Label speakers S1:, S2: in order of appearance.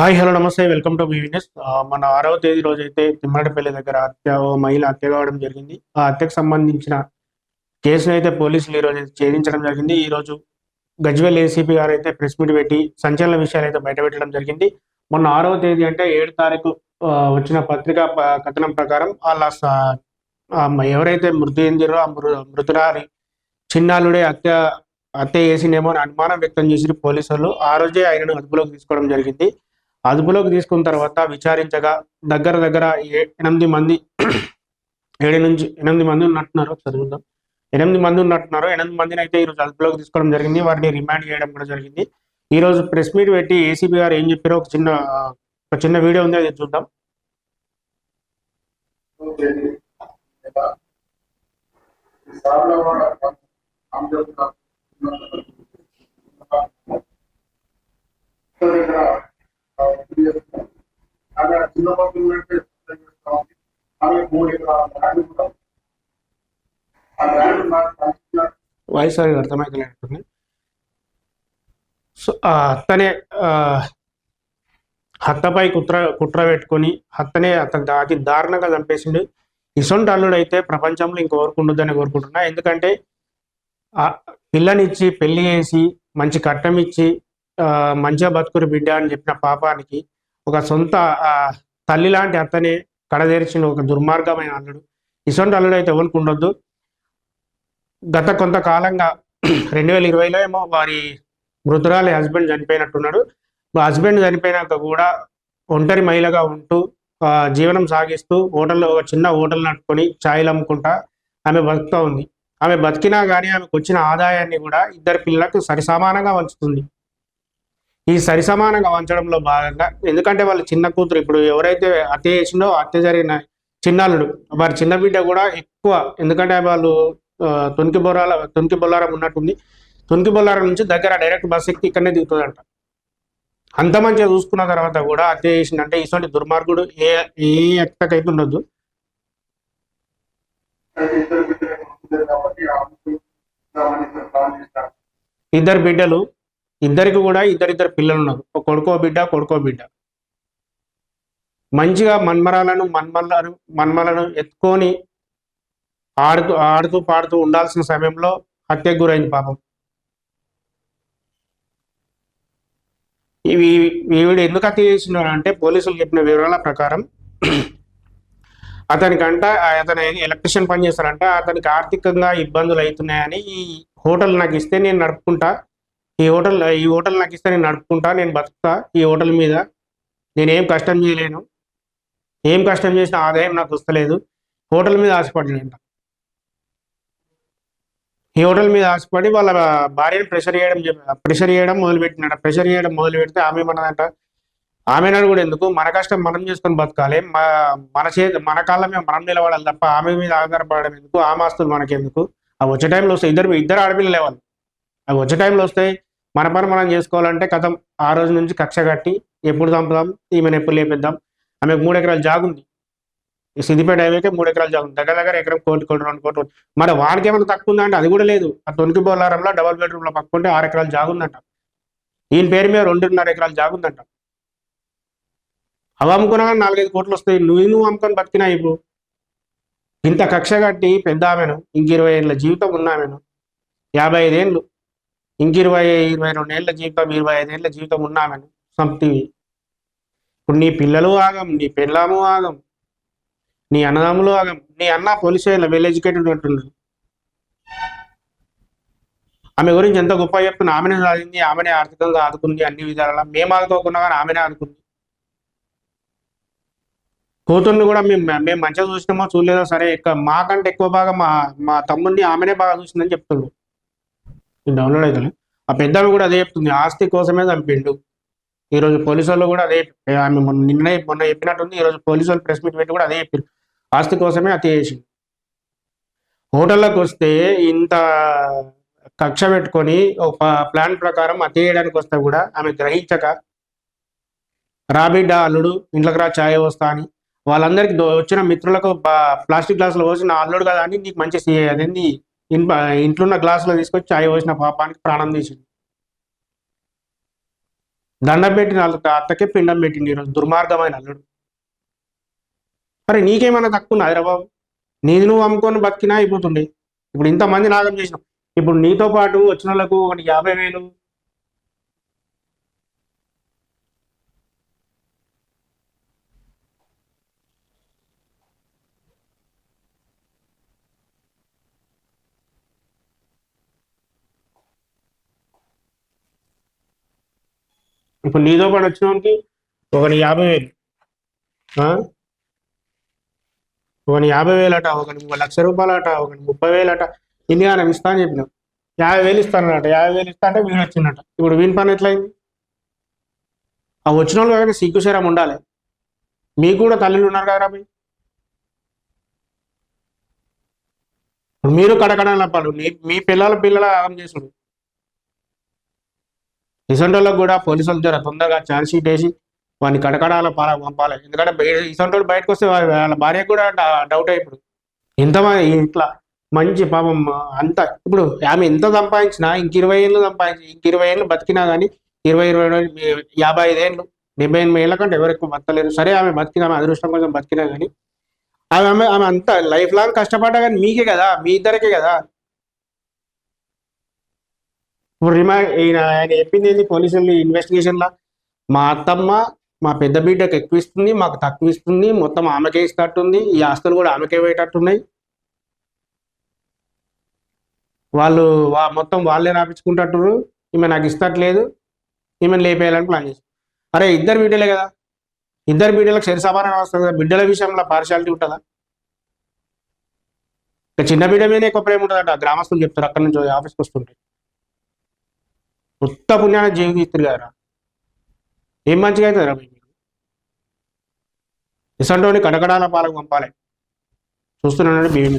S1: Hi hello నమస్తే welcome to బీవీనెస్ మన ఆరవ తేదీ రోజు అయితే తిమ్మడపల్లి దగ్గర హత్య ఓ మహిళ హత్య కావడం జరిగింది. ఆ హత్యకు సంబంధించిన కేసును అయితే పోలీసులు ఈ రోజు ఛేదించడం జరిగింది. ఈ రోజు గజ్వేల్ ఏసీపీ గారు అయితే ప్రెస్ మీట్ పెట్టి సంచలన విషయాలు అయితే బయటపెట్టడం జరిగింది. మొన్న ఆరవ తేదీ అంటే ఏడు తారీఖు వచ్చిన పత్రికా కథనం ప్రకారం వాళ్ళ ఎవరైతే మృతి చెందిరో ఆ మృ మృతురాలి చిన్నాలుడే హత్య హత్య చేసిందేమో అని అనుమానం వ్యక్తం చేసి పోలీసులు. ఆ రోజే ఆయనను అదుపులోకి తీసుకోవడం జరిగింది. అదుపులోకి తీసుకున్న తర్వాత విచారించగా దగ్గర దగ్గర ఏ- ఎనిమిది మంది ఏడు నుంచి ఎనిమిది మంది ఉన్నట్టున్నారు. ఒకసారి చూద్దాం. ఎనిమిది మంది ఉన్నట్టున్నారు. ఎనిమిది మందిని అయితే ఈరోజు అదుపులోకి తీసుకోవడం జరిగింది. వారిని రిమాండ్ చేయడం కూడా జరిగింది. ఈ రోజు ప్రెస్ మీట్ పెట్టి ఏసీబీ గారు ఏం చెప్పారో ఒక చిన్న ఒక చిన్న వీడియో ఉంది. అది చూద్దాం. వాయిస్ అనేది అర్థమైతలేనట్టుంది సో ఆ హత్తపై కుట్ర కుట్ర పెట్టుకొని హత్తనే అతను అతి దారుణంగా చంపేసిండు. ఇసొంటి అల్లుడు అయితే ప్రపంచంలో ఇంకెవరికి ఉండొద్దని కోరుకుంటున్నా. ఎందుకంటే పిల్లనిచ్చి పెళ్ళి చేసి మంచి కట్టం ఇచ్చి మంచిగా బతుకురు బిడ్డ అని చెప్పిన పాపానికి ఒక సొంత తల్లి లాంటి అత్తనే కడదేర్చిన ఒక దుర్మార్గమైన అల్లుడు. ఇసొంటి అల్లుడు అయితే ఎవరికి ఉండొద్దు? గత కొంతకాలంగా రెండు వేల ఇరవైలో ఏమో వారి మృతురాలి హస్బెండ్ చనిపోయినట్టున్నాడు. హస్బెండ్ చనిపోయినాక కూడా ఒంటరి మహిళగా ఉంటూ జీవనం సాగిస్తూ హోటల్లో ఒక చిన్న హోటల్ నట్టుకొని ఛాయలు అమ్ముకుంటా ఆమె బతుకుతూ ఉంది. ఆమె బతికినా కానీ ఆమెకు వచ్చిన ఆదాయాన్ని కూడా ఇద్దరు పిల్లలకు సరిసమానంగా వంచుతుంది ఈ సరిసమానంగా వంచడంలో భాగంగా ఎందుకంటే వాళ్ళ చిన్న కూతురు ఇప్పుడు ఎవరైతే హత్య చేసిందో హత్య జరిగిన చిన్నాళ్ళుడు వారి చిన్న బిడ్డ కూడా ఎక్కువ ఎందుకంటే వాళ్ళు ఆ, తొనికి బొరాల తొనికి బొల్లారం ఉన్నట్టుంది. తొనికి బొల్లారం నుంచి దగ్గర డైరెక్ట్ బస్ ఎక్కి ఇక్కడనే దిగుతుందంట. అంత మంచిగా చూసుకున్న తర్వాత కూడా హత్య చేసిందంటే ఇటువంటి దుర్మార్గుడు ఏ ఏ ఎక్కకైతే ఉండొద్దు. ఇద్దరు బిడ్డలు ఇద్దరికి కూడా ఇద్దరిద్దరు పిల్లలు ఉన్నారు ఒక కొడుకో బిడ్డ కొడుకో బిడ్డ. మంచిగా మన్మరాలను మన్మలను మన్మలను ఎత్తుకొని ఆడుతూ ఆడుతూ పాడుతూ ఉండాల్సిన సమయంలో హత్యకు గురైంది పాపం. ఇవి ఈవిడ ఎందుకు హత్య చేసినారు అంటే పోలీసులు చెప్పిన వివరాల ప్రకారం అతనికంట అతను ఎలక్ట్రిషియన్ పని చేస్తారంట అతనికి ఆర్థికంగా ఇబ్బందులు అవుతున్నాయని ఈ హోటల్ నాకు ఇస్తే నేను నడుపుకుంటా ఈ హోటల్ ఈ హోటల్ నాకు ఇస్తే నేను నడుపుకుంటా నేను బతుకుతా ఈ హోటల్ మీద. నేనేం కష్టం చేయలేను. ఏం కష్టం చేసిన ఆదాయం నాకు వస్తలేదు. హోటల్ మీద ఆశపడినంట ఈ హోటల్ మీద ఆశపడి వాళ్ళ భార్యను ప్రెషర్ చేయడం ప్రెషర్ చేయడం మొదలుపెట్టినట ప్రెషర్ చేయడం మొదలు పెడితే ఆమె ఏమన్నదంట ఆమెనాడు కూడా ఎందుకు? మన కష్టం మనం చేసుకొని బతకాలి. మన చే మన కాళ్ళ మీద మనం నిలబడాలి తప్ప ఆమె మీద ఆధారపడడం ఎందుకు? ఆమె ఆస్తులు మనకెందుకు? అవి వచ్చే టైంలో వస్తాయి ఇద్దరు ఇద్దరు ఆడపిల్లలే వాళ్ళు. అవి వచ్చే టైంలో వస్తాయి. మన పని మనం చేసుకోవాలంటే కథం ఆ రోజు నుంచి కక్ష కట్టి ఎప్పుడు చంపుదాం ఈమెను ఎప్పుడు లేపిద్దాం. ఆమెకు మూడు ఎకరాలు జాగు ఉంది. ఈ సిద్దిపేట హైవేకే మూడు ఎకరాలు జాగు ఉంది. దగ్గర దగ్గర ఎకరం కోటి కోటి రెండు కోట్లు మరి వాడికి ఏమైనా తక్కువ ఉందా అంటే అది కూడా లేదు. ఆ తొనికి బోలారంలో డబల్ బెడ్రూమ్లో పక్కుంటే ఆరు ఎకరాలు జాగుందంట ఈయన పేరు మీద రెండున్నర ఎకరాలు జాగు ఉందంట. అవి అమ్ముకున్నా నాలుగైదు కోట్లు వస్తాయి. నువ్వు నువ్వు అమ్ముకొని బతికినా ఇప్పుడు? ఇంత కక్ష కట్టి పెద్ద ఆమెను ఇంక ఇరవై ఏళ్ళ జీవితం ఉన్నామెను యాభై ఐదేళ్ళు ఇంక ఇరవై ఇరవై రెండు ఏళ్ళ జీవితం ఇరవై ఐదేళ్ళ జీవితం ఉన్నామని ఆమెను ఇప్పుడు నీ పిల్లలు ఆగం నీ పిల్లము ఆగం నీ అన్నదమ్ములు ఆగం నీ అన్న పోలీస్ వెల్ ఎడ్యుకేటెడ్ ఉంటుండు ఆమె గురించి ఎంత గొప్ప చెప్తున్నా ఆమెనే సాధింది ఆమెనే ఆర్థికంగా ఆదుకుంది అన్ని విధాలలో మేము ఆదుకోకుండా కానీ ఆమెనే ఆదుకుంది. కూతుర్ని కూడా మేము మేము మంచిగా చూసినామో చూడలేదో సరే మా మాకంటే ఎక్కువ బాగా మా మా తమ్ముడిని ఆమెనే బాగా చూసిందని చెప్తుండు. డౌన్లోడ్ అవుతుంది ఆ పెద్ద కూడా అదే చెప్తుంది ఆస్తి కోసమే చంపిండు. ఈరోజు పోలీసు వాళ్ళు కూడా అదే ఆమె మొన్న నిన్నే మొన్న చెప్పినట్టుంది ఈరోజు పోలీసు వాళ్ళు ప్రెస్ మీట్ పెట్టి కూడా అదే చెప్పారు. ఆస్తి కోసమే అతి చేసిండు. హోటల్లోకి వస్తే ఇంత కక్ష పెట్టుకొని ఒక ప్లాన్ ప్రకారం అతి చేయడానికి వస్తే కూడా ఆమె గ్రహించక రాబిడ్డ అల్లుడు ఇంట్లోకి రా ఛాయ్ వస్తా అని. వాళ్ళందరికీ వచ్చిన మిత్రులకు ప్లాస్టిక్ గ్లాసులు పోసి నా అల్లుడు కదా అని నీకు మంచి అదేంది? ఇంట్లో ఉన్న గ్లాసులో తీసుకొచ్చి ఛాయ్ పోసిన పాపానికి ప్రాణం తీసింది దండం పెట్టిన అత్తకే పిండం పెట్టింది ఈరోజు దుర్మార్గమైన అల్లుడు. అరే నీకేమైనా తక్కువ ఉన్నదిరా బాబు నీది నువ్వు అమ్ముకొని బతికినా అయిపోతుండే. ఇప్పుడు ఇంతమంది నాగం చేసినావు ఇప్పుడు నీతో పాటు వచ్చిన వాళ్ళకు ఒకటి యాభై వేలు ఇప్పుడు నీతో పాటు వచ్చినవానికి ఒకటి యాభై వేలు. ఒకటి యాభై వేలు అట ఒక లక్ష రూపాయలు అట ముప్పై వేలు అట ఇన్ని ఆయన ఇస్తా అని చెప్పినాం యాభై వేలు ఇస్తానట యాభై వేలు ఇస్తా అంటే వీడు వచ్చిందట. ఇప్పుడు వీని పని ఎట్లయింది? ఆ వచ్చిన వాళ్ళు ఎవరైనా సిగ్గుశరం ఉండాలి. మీకు కూడా తల్లిలు ఉన్నారు కదా మీ? ఇప్పుడు మీరు కడకడాల పడు మీ మీ పిల్లల పిల్లల ఆగం చేసుడు. ఇసంటోళ్ళకు కూడా పోలీసులు జర తొందరగా ఛార్జ్ షీట్ వేసి వాడిని కడకడాల పాల పంపాలి. ఎందుకంటే ఇసంటోళ్ళు బయటకు వస్తే వాళ్ళ భార్య భార్యకు కూడా డౌట్ ఇప్పుడు ఇంతమంది ఇట్లా మంచి పాపం అంత ఇప్పుడు ఆమె ఎంత సంపాదించినా ఇంక ఇరవై ఏళ్ళు సంపాదించి ఇంక ఇరవై ఏళ్ళు బతికినా కానీ ఇరవై ఇరవై యాభై ఐదేళ్ళు డెబ్బై ఎనిమిది ఏళ్ళ కంటే ఎవరు ఎక్కువ బతకలేరు. సరే ఆమె బతికిన ఆమె అదృష్టం కోసం బతికినా కానీ ఆమె ఆమె ఆమె అంత లైఫ్ లాంగ్ కష్టపడ్డా కానీ మీకే కదా మీ ఇద్దరికే కదా. ఇప్పుడు రిమా ఈయన ఆయన చెప్పింది ఏంది? పోలీసులు ఇన్వెస్టిగేషన్లో మా అత్తమ్మ మా పెద్ద బిడ్డకు ఎక్కువ ఇస్తుంది మాకు తక్కువ ఇస్తుంది మొత్తం ఆమెకే ఇస్తట్టుంది ఈ ఆస్తులు కూడా ఆమెకే పోయేటట్టున్నాయి. వాళ్ళు వా మొత్తం వాళ్ళే రాపించుకుంటట్టున్నారు ఈమె నాకు ఇస్తట్లేదు. ఈమెను లేపేయాలని ప్లాన్ చేసి అరే ఇద్దరు బిడ్డలే కదా. ఇద్దరు బిడ్డలకు శరి సమానం వస్తుంది కదా. బిడ్డల విషయంలో పార్షాలిటీ ఉంటుందా? చిన్న బిడ్డ మీదనే ఎక్కువ ప్రేమ ఉంటుందట. గ్రామస్తులు చెప్తారు అక్కడి నుంచి ఆఫీస్కి వస్తుంటే. కొత్త పుణ్యాన్ని జీవిస్తారు కదరా ఏం మంచిగా అవుతుందిరా మీకు ఇసంటోని కడకడాల పాలకు పంపాలి. చూస్తున్నాడు బీవీ